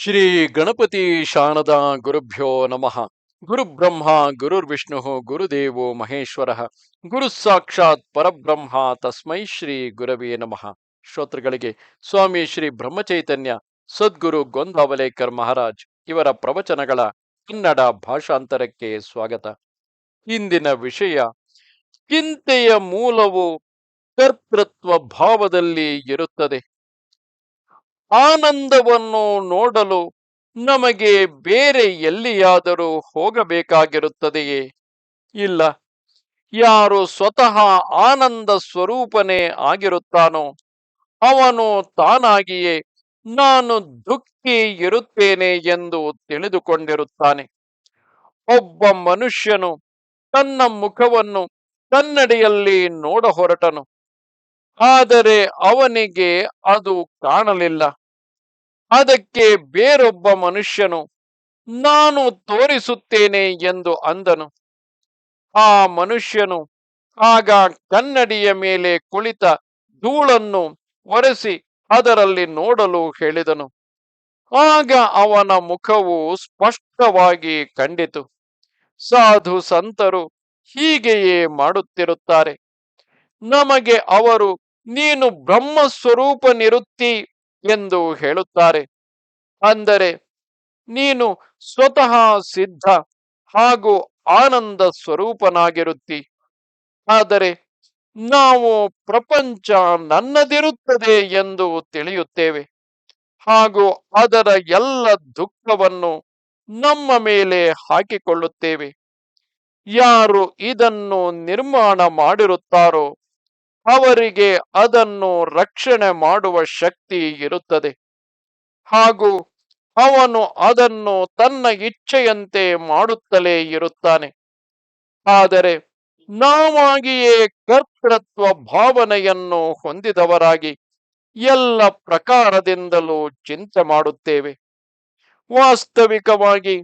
ಶ್ರೀ ಗಣಪತಿ ಶಾನದ ಗುರುಭ್ಯೋ ನಮಃ. ಗುರುಬ್ರಹ್ಮ ಗುರುರ್ವಿಷ್ಣು ಗುರುದೇವೋ ಮಹೇಶ್ವರ. ಗುರು ಸಾಕ್ಷಾತ್ ಪರಬ್ರಹ್ಮ ತಸ್ಮೈ ಶ್ರೀ ಗುರವೇ ನಮಃ. ಶ್ರೋತೃಗಳಿಗೆ ಸ್ವಾಮಿ ಶ್ರೀ ಬ್ರಹ್ಮಚೈತನ್ಯ, ಸದ್ಗುರು ಗೊಂದಾವಲೇಕರ್ ಮಹಾರಾಜ್ ಇವರ ಪ್ರವಚನಗಳ ಕನ್ನಡ ಭಾಷಾಂತರಕ್ಕೆ ಸ್ವಾಗತ. ಇಂದಿನ ವಿಷಯ, ಚಿಂತೆಯ ಮೂಲವು ಕರ್ತೃತ್ವ ಭಾವದಲ್ಲಿ ಇರುತ್ತದೆ. ಆನಂದವನ್ನು ನೋಡಲು ನಮಗೆ ಬೇರೆ ಎಲ್ಲಿಯಾದರೂ ಹೋಗಬೇಕಾಗಿರುತ್ತದೆಯೇ? ಇಲ್ಲ. ಯಾರು ಸ್ವತಃ ಆನಂದ ಸ್ವರೂಪನೇ ಆಗಿರುತ್ತಾನೋ, ಅವನು ತಾನಾಗಿಯೇ ನಾನು ದುಃಖಿ ಇರುತ್ತೇನೆ ಎಂದು ತಿಳಿದುಕೊಂಡಿರುತ್ತಾನೆ. ಒಬ್ಬ ಮನುಷ್ಯನು ತನ್ನ ಮುಖವನ್ನು ಕನ್ನಡಿಯಲ್ಲಿ ನೋಡ ಹೊರಟನು ಆದರೆ ಅವನಿಗೆ ಅದು ಕಾಣಲಿಲ್ಲ. ಅದಕ್ಕೆ ಬೇರೊಬ್ಬ ಮನುಷ್ಯನು, ನಾನು ತೋರಿಸುತ್ತೇನೆ ಎಂದು ಅಂದನು. ಆ ಮನುಷ್ಯನು ಆಗ ಕನ್ನಡಿಯ ಮೇಲೆ ಕುಳಿತ ಧೂಳನ್ನು ಒರೆಸಿ ಅದರಲ್ಲಿ ನೋಡಲು ಹೇಳಿದನು. ಆಗ ಅವನ ಮುಖವು ಸ್ಪಷ್ಟವಾಗಿ ಕಂಡಿತು. ಸಾಧು ಸಂತರು ಹೀಗೆಯೇ ಮಾಡುತ್ತಿರುತ್ತಾರೆ. ನಮಗೆ ಅವರು, ನೀನು ಬ್ರಹ್ಮ ಸ್ವರೂಪನಿರುತ್ತಿ ಎಂದು ಹೇಳುತ್ತಾರೆ. ಅಂದರೆ, ನೀನು ಸ್ವತಃ ಸಿದ್ಧ ಹಾಗೂ ಆನಂದ ಸ್ವರೂಪನಾಗಿರುತ್ತಿ. ಆದರೆ, ನಾವು ಪ್ರಪಂಚ ನನ್ನದಿರುತ್ತದೆ ಎಂದು ತಿಳಿಯುತ್ತೇವೆ ಹಾಗೂ ಅದರ ಎಲ್ಲ ದುಃಖವನ್ನು ನಮ್ಮ ಮೇಲೆ ಹಾಕಿಕೊಳ್ಳುತ್ತೇವೆ. ಯಾರು ಇದನ್ನು ನಿರ್ಮಾಣ ಮಾಡಿರುತ್ತಾರೋ ಅವರಿಗೆ ಅದನ್ನು ರಕ್ಷಣೆ ಮಾಡುವ ಶಕ್ತಿ ಇರುತ್ತದೆ. ಹಾಗೂ ಅವನು ಅದನ್ನು ತನ್ನ ಇಚ್ಛೆಯಂತೆ ಮಾಡುತ್ತಲೇ ಇರುತ್ತಾನೆ. ಆದರೆ ನಾವಾಗಿಯೇ ಕರ್ತೃತ್ವ ಭಾವನೆಯನ್ನು ಹೊಂದಿದವರಾಗಿ ಎಲ್ಲ ಪ್ರಕಾರದಿಂದಲೂ ಚಿಂತೆ ಮಾಡುತ್ತೇವೆ. ವಾಸ್ತವಿಕವಾಗಿ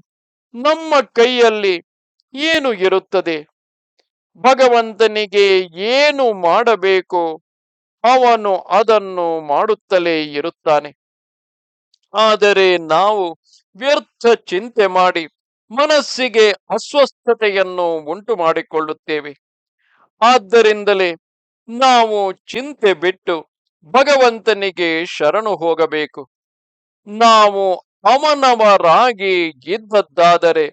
ನಮ್ಮ ಕೈಯಲ್ಲಿ ಏನು ಇರುತ್ತದೆ? ಭಗವಂತನಿಗೆ ಏನು ಮಾಡಬೇಕು? ಅವನು ಅದನ್ನು ಮಾಡುತ್ತಲೇ ಇರುತ್ತಾನೆ. ಆದರೆ ನಾವು ವ್ಯರ್ಥ ಚಿಂತೆ ಮಾಡಿ ಮನಸ್ಸಿಗೆ ಅಸ್ವಸ್ಥತೆಯನ್ನು ಉಂಟು ಮಾಡಿಕೊಳ್ಳುತ್ತೇವೆ. ಆದ್ದರಿಂದಲೇ ನಾವು ಚಿಂತೆ ಬಿಟ್ಟು ಭಗವಂತನಿಗೆ ಶರಣು ಹೋಗಬೇಕು. ನಾವು ಅಮನವರಾಗಿ ಇದ್ದದ್ದಾದರೆ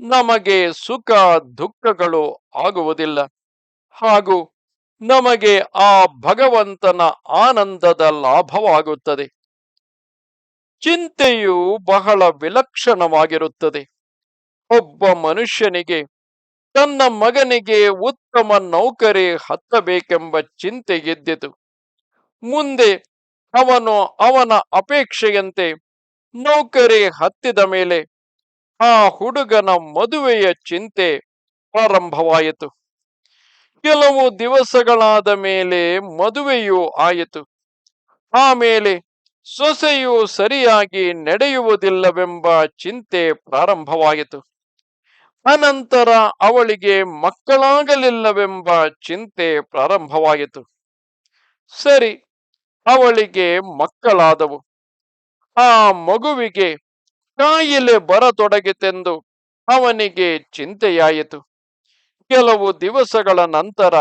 ನಮಗೆ ಸುಖ ದುಃಖಗಳು ಆಗುವುದಿಲ್ಲ. ಹಾಗೂ ನಮಗೆ ಆ ಭಗವಂತನ ಆನಂದದ ಲಾಭವಾಗುತ್ತದೆ. ಚಿಂತೆಯು ಬಹಳ ವಿಲಕ್ಷಣವಾಗಿರುತ್ತದೆ. ಒಬ್ಬ ಮನುಷ್ಯನಿಗೆ ತನ್ನ ಮಗನಿಗೆ ಉತ್ತಮ ನೌಕರಿ ಹತ್ತಬೇಕೆಂಬ ಚಿಂತೆ ಗೆದ್ದಿತು ಮುಂದೆ ಅವನು ಅವನ ಅಪೇಕ್ಷೆಯಂತೆ ನೌಕರಿ ಹತ್ತಿದ ಮೇಲೆ ಆ ಹುಡುಗನ ಮದುವೆಯ ಚಿಂತೆ ಪ್ರಾರಂಭವಾಯಿತು ಕೆಲವು ದಿವಸಗಳಾದ ಮೇಲೆ ಮದುವೆಯೂ ಆಯಿತು. ಆಮೇಲೆ ಸೊಸೆಯು ಸರಿಯಾಗಿ ನಡೆಯುವುದಿಲ್ಲವೆಂಬ ಚಿಂತೆ ಪ್ರಾರಂಭವಾಯಿತು. ಅನಂತರ ಅವಳಿಗೆ ಮಕ್ಕಳಾಗಲಿಲ್ಲವೆಂಬ ಚಿಂತೆ ಪ್ರಾರಂಭವಾಯಿತು. ಸರಿ, ಅವಳಿಗೆ ಮಕ್ಕಳಾದವು. ಆ ಮಗುವಿಗೆ ಕಾಯಿಲೆ ಬರತೊಡಗಿತೆಂದು ಅವನಿಗೆ ಚಿಂತೆಯಾಯಿತು. ಕೆಲವು ದಿವಸಗಳ ನಂತರ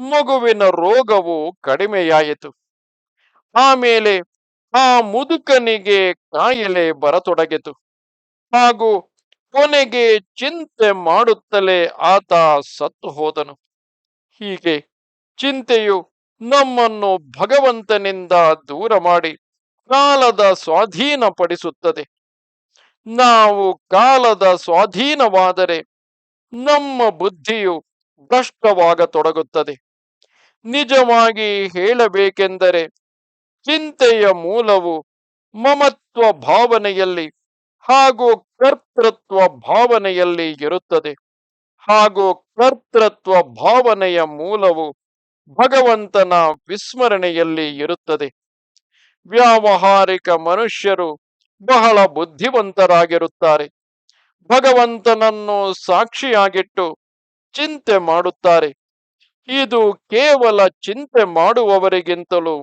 ಮಗುವಿನ ರೋಗವು ಕಡಿಮೆಯಾಯಿತು. ಆಮೇಲೆ ಆ ಮುದುಕನಿಗೆ ಕಾಯಿಲೆ ಬರತೊಡಗಿತು. ಹಾಗೂ ಕೊನೆಗೆ ಚಿಂತೆ ಮಾಡುತ್ತಲೇ ಆತ ಸತ್ತು ಹೋದನು. ಹೀಗೆ ಚಿಂತೆಯು ನಮ್ಮನ್ನು ಭಗವಂತನಿಂದ ದೂರ ಮಾಡಿ ಕಾಲದ ಸ್ವಾಧೀನಪಡಿಸುತ್ತದೆ. ನಾವು ಕಾಲದ ಸ್ವಾಧೀನವಾದರೆ ನಮ್ಮ ಬುದ್ಧಿಯು ಭ್ರಷ್ಟವಾಗತೊಡಗುತ್ತದೆ. ನಿಜವಾಗಿ ಹೇಳಬೇಕೆಂದರೆ ಚಿಂತೆಯ ಮೂಲವು ಮಮತ್ವ ಭಾವನೆಯಲ್ಲಿ ಹಾಗೂ ಕರ್ತೃತ್ವ ಭಾವನೆಯಲ್ಲಿ ಇರುತ್ತದೆ. ಹಾಗೂ ಕರ್ತೃತ್ವ ಭಾವನೆಯ ಮೂಲವು ಭಗವಂತನ ವಿಸ್ಮರಣೆಯಲ್ಲಿ ಇರುತ್ತದೆ. ವ್ಯಾವಹಾರಿಕ ಮನುಷ್ಯರು ಬಹಳ ಬುದ್ಧಿವಂತರಾಗಿರುತ್ತಾರೆ. ಭಗವಂತನನ್ನು ಸಾಕ್ಷಿಯಾಗಿಟ್ಟು ಚಿಂತೆ ಮಾಡುತ್ತಾರೆ. ಇದು ಕೇವಲ ಚಿಂತೆ ಮಾಡುವವರಿಗಿಂತಲೂ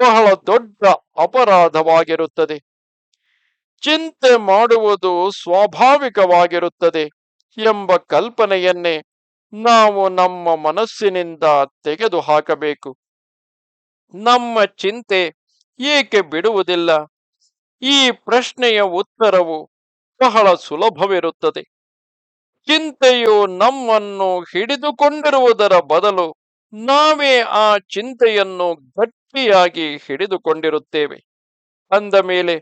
ಬಹಳ ದೊಡ್ಡ ಅಪರಾಧವಾಗಿರುತ್ತದೆ. ಚಿಂತೆ ಮಾಡುವುದು ಸ್ವಾಭಾವಿಕವಾಗಿರುತ್ತದೆ ಎಂಬ ಕಲ್ಪನೆಯನ್ನೇ ನಾವು ನಮ್ಮ ಮನಸ್ಸಿನಿಂದ ತೆಗೆದು ಹಾಕಬೇಕು ನಮ್ಮ ಚಿಂತೆ ಏಕೆ ಬಿಡುವುದಿಲ್ಲ? ಈ ಪ್ರಶ್ನೆಯ ಉತ್ತರವು ಬಹಳ ಸುಲಭವಿರುತ್ತದೆ. ಚಿಂತೆಯು ನಮ್ಮನ್ನು ಹಿಡಿದುಕೊಂಡಿರುವುದರ ಬದಲು ನಾವೇ ಆ ಚಿಂತೆಯನ್ನು ಗಟ್ಟಿಯಾಗಿ ಹಿಡಿದುಕೊಂಡಿರುತ್ತೇವೆ. ಅಂದ ಮೇಲೆ,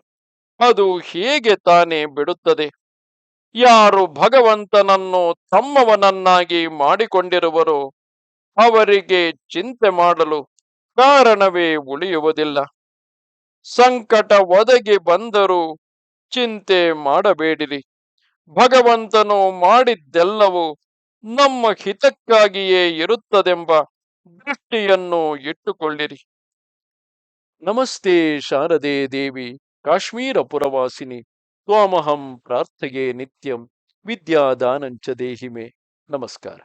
ಅದು ಹೇಗೆ ತಾನೇ ಬಿಡುತ್ತದೆ? ಯಾರು ಭಗವಂತನನ್ನು ತಮ್ಮವನನ್ನಾಗಿ ಮಾಡಿಕೊಂಡಿರುವರೋ ಅವರಿಗೆ ಚಿಂತೆ ಮಾಡಲು ಕಾರಣವೇ ಉಳಿಯುವುದಿಲ್ಲ. ಸಂಕಟ ಒದಗಿ ಬಂದರೂ ಚಿಂತೆ ಮಾಡಬೇಡಿರಿ. ಭಗವಂತನು ಮಾಡಿದ್ದೆಲ್ಲವೂ ನಮ್ಮ ಹಿತಕ್ಕಾಗಿಯೇ ಇರುತ್ತದೆಂಬ ದೃಷ್ಟಿಯನ್ನು ಇಟ್ಟುಕೊಳ್ಳಿರಿ. ನಮಸ್ತೆ ಶಾರದೆ ದೇವಿ, ಕಾಶ್ಮೀರ ಪುರವಾಸಿನಿ. ತ್ವಾಮಹಂ ಪ್ರಾರ್ಥೆಯೇ ನಿತ್ಯಂ. ವಿದ್ಯಾದಾನಂಚ ದೇಹಿಮೆ. ನಮಸ್ಕಾರ.